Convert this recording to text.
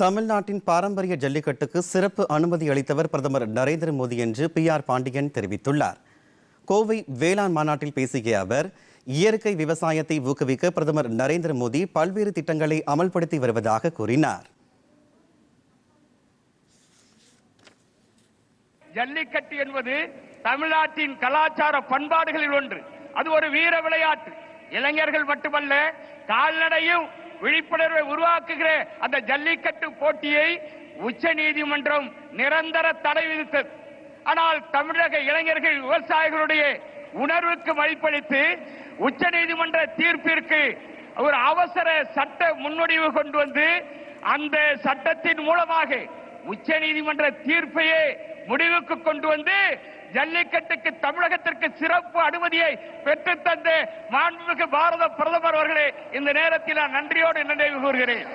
தமிழ்நாட்டின் பாரம்பரிய ஜல்லிக்கட்டுக்கு சிறப்பு அனுமதி அளித்தவர் பிரதமர் நரேந்திர மோடி என்று பி ஆர் பாண்டியன் தெரிவித்துள்ளார். கோவை வேளாண் மாநாட்டில் பேசிய அவர் இயற்கை விவசாயத்தை ஊக்குவிக்க பிரதமர் நரேந்திர மோடி பல்வேறு திட்டங்களை அமல்படுத்தி வருவதாக கூறினார். ஜல்லிக்கட்டு என்பது தமிழ்நாட்டின் கலாச்சார பண்பாடுகளில் ஒன்று. அது ஒரு வீர விளையாட்டு. இளைஞர்கள் மட்டுமல்ல கால்நடையும் விழிப்புணர்வை உருவாக்குகிற அந்த ஜல்லிக்கட்டு போட்டியை உச்ச நீதிமன்றம் நிரந்தர தடை விதித்தது. ஆனால் தமிழக இளைஞர்கள் விவசாயிகளுடைய உணர்வுக்கு மதிப்பளித்து உச்ச நீதிமன்ற தீர்ப்பிற்கு ஒரு அவசர சட்ட முன்வடிவு கொண்டு வந்து அந்த சட்டத்தின் மூலமாக உச்ச நீதிமன்ற தீர்ப்பையே முடிவுக்கு கொண்டு வந்து ஜல்லிக்கட்டுக்கு தமிழகத்திற்கு சிறப்பு அனுமதியை பெற்றுத்தந்த மாண்புமிகு பாரத பிரதமர் அவர்களே இந்த நேரத்தில் நான் நன்றியோடு நினைவு கூறுகிறேன்.